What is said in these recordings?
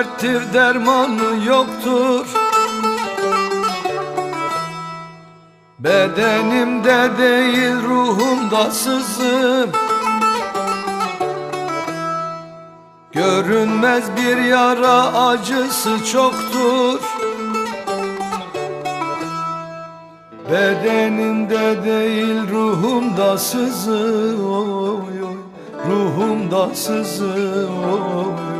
Derttir dermanı yoktur. Bedenimde değil ruhumda sızım. Görünmez bir yara acısı çoktur. Bedenimde değil ruhumda sızı oy oy Ruhumda sızı oy oy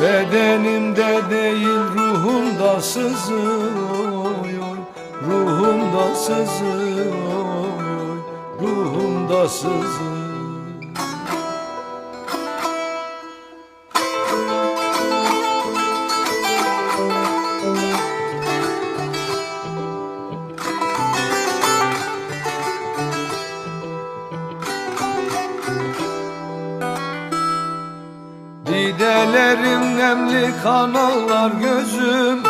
Bedenimde değil ruhumda sızı oy oy Ruhumda sızı oy oy Ruhumda sızı Didelerim nemli kanallar gözüm.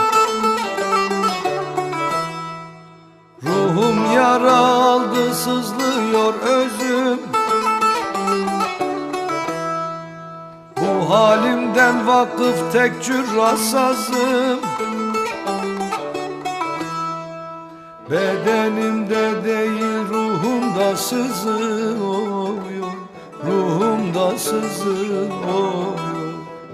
Ruhum yara aldı sızlıyor özüm. Bu halimden vakıf tek cürrasazım Bedenimde değil ruhumda sızı oy oy Ruhumda sızı oy oy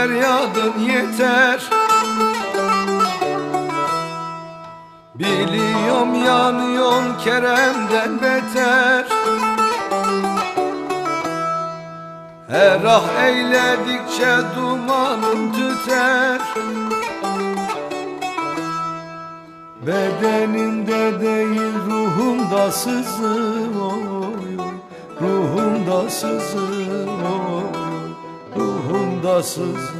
feryadın yeter. Biliyorum yanıyorsun Kerem'den beter. Her ah eyledikçe dumanım tüter. Bedenimde değil ruhumda sızı oy. Ruhumda sızı oy oy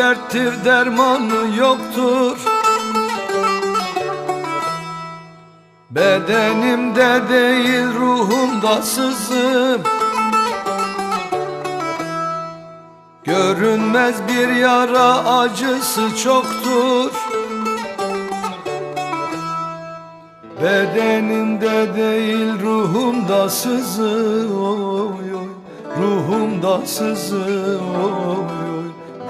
derttir dermanı yoktur. Bedenimde değil ruhumda sızım. Görünmez bir yara acısı çoktur. Bedenimde değil ruhumda sızı oy oy. Ruhumda sızı oy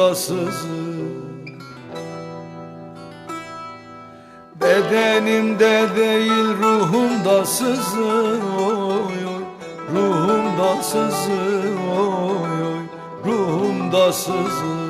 sızı Bedenimde değil ruhumda sızı oy oy. Ruhumda sızı oy oy. Ruhumda sızı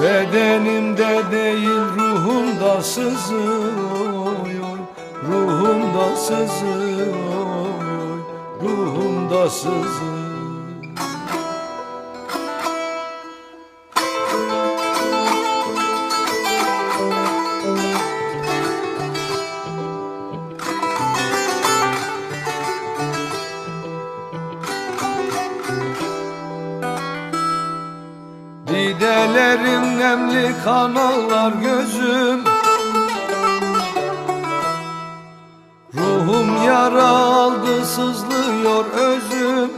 Bedenimde değil ruhumda sızı oy oy Ruhumda sızı oy oy Ruhumda sızı nemli kanallar gözüm. Ruhum yara aldı sızlıyor özüm.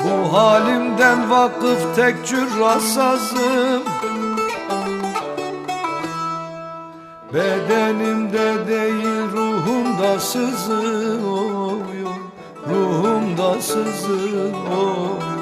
Bu halimden vakıf tek cürrasazım Bedenimde değil ruhumda sızı oy oy Ruhumda sızı oy oy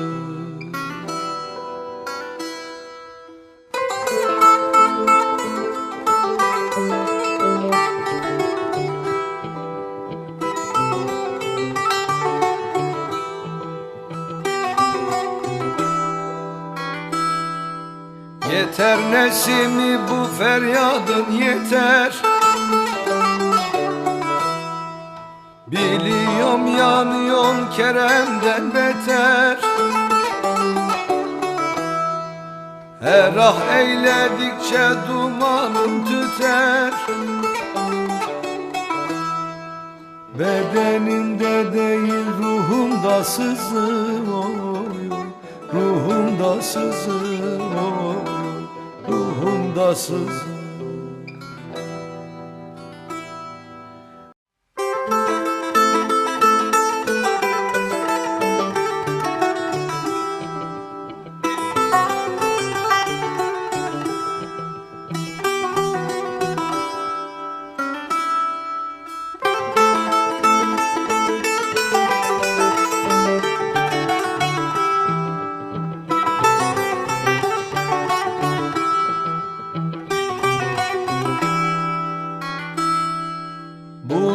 Yeter nesimi bu feryadın yeter. Biliyorum yanıyorsun Kerem'den beter. Her ah eyledikçe dumanım tüter. Bedenimde değil ruhumda sızı oy Ruhumda sızı oy oy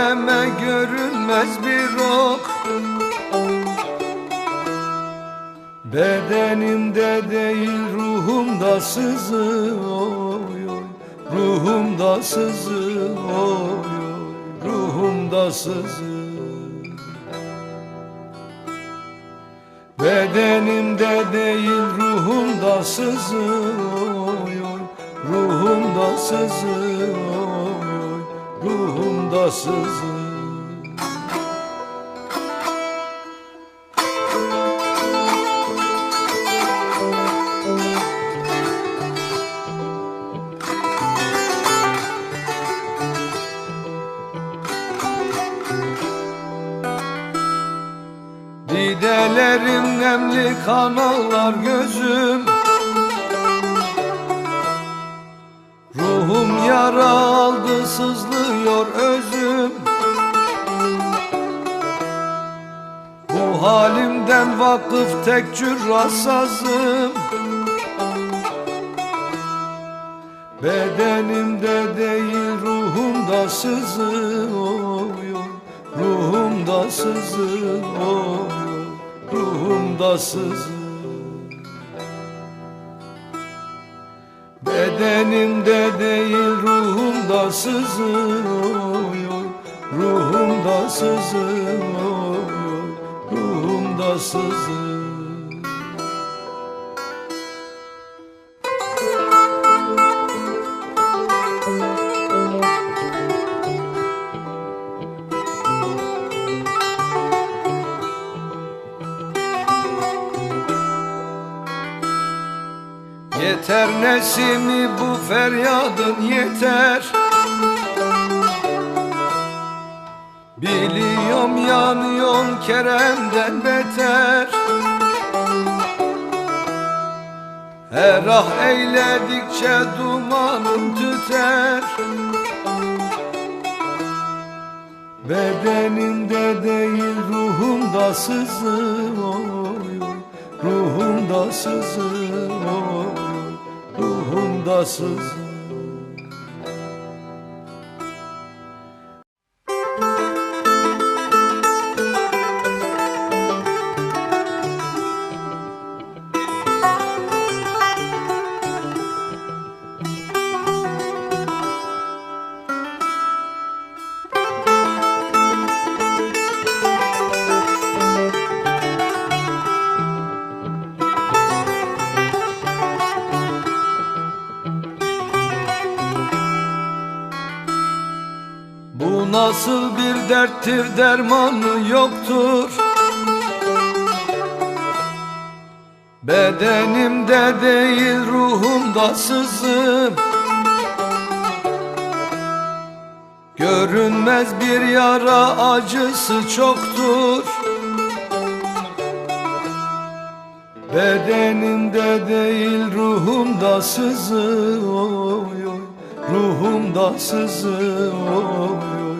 sineme görünmez bir ok. Bedenimde değil ruhumda sızı oy oy. Ruhumda sızı oy oy. Ruhumda sızı. Bedenimde değil ruhumda sızı oy oy. Ruhumda sızı oy Ruhumda sızı Didelerim nemli kanallar gözüm. Ruhum yara halimden vakıf tek cürrasazım Bedenimde değil ruhumda sızı oy oy Ruhumda sızı oy oy Ruhumda sızı Bedenimde değil ruhumda sızı oy oy Ruhumda sızı oy oy Ruhumda sızı Yeter nesimi bu feryadın yeter Biliyorum yanıyorsun Kerem'den beter. Her ah eyledikçe dumanım tüter. Bedenimde değil ruhumda sızı oy Ruhumda sızı oy Ruhumda sızı derttir dermanı yoktur. Bedenimde değil ruhumda sızım. Görünmez bir yara acısı çoktur. Bedenimde değil ruhumda sızı oy oy Ruhumda sızı oy oy